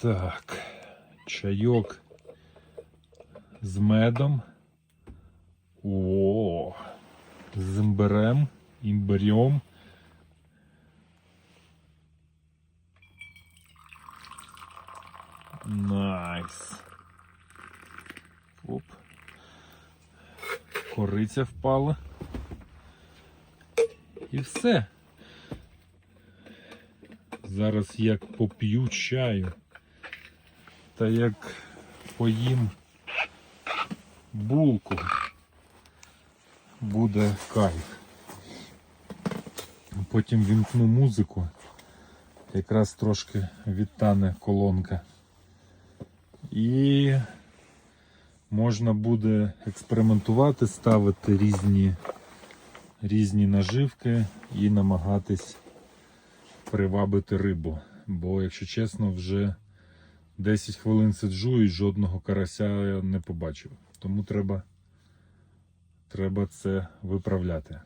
Так, чайок з медом. О, з імбирем, імбирем. Найс. Оп. Кориця впала. І все. Зараз як поп'ю чаю. Та як поїм булку. Буде кайф. Потім вімкну музику. Якраз трошки відтане колонка. І можна буде експериментувати, ставити різні, різні наживки і намагатись привабити рибу. Бо, якщо чесно, вже 10 хвилин сиджу і жодного карася я не побачив. Тому треба, треба це виправляти.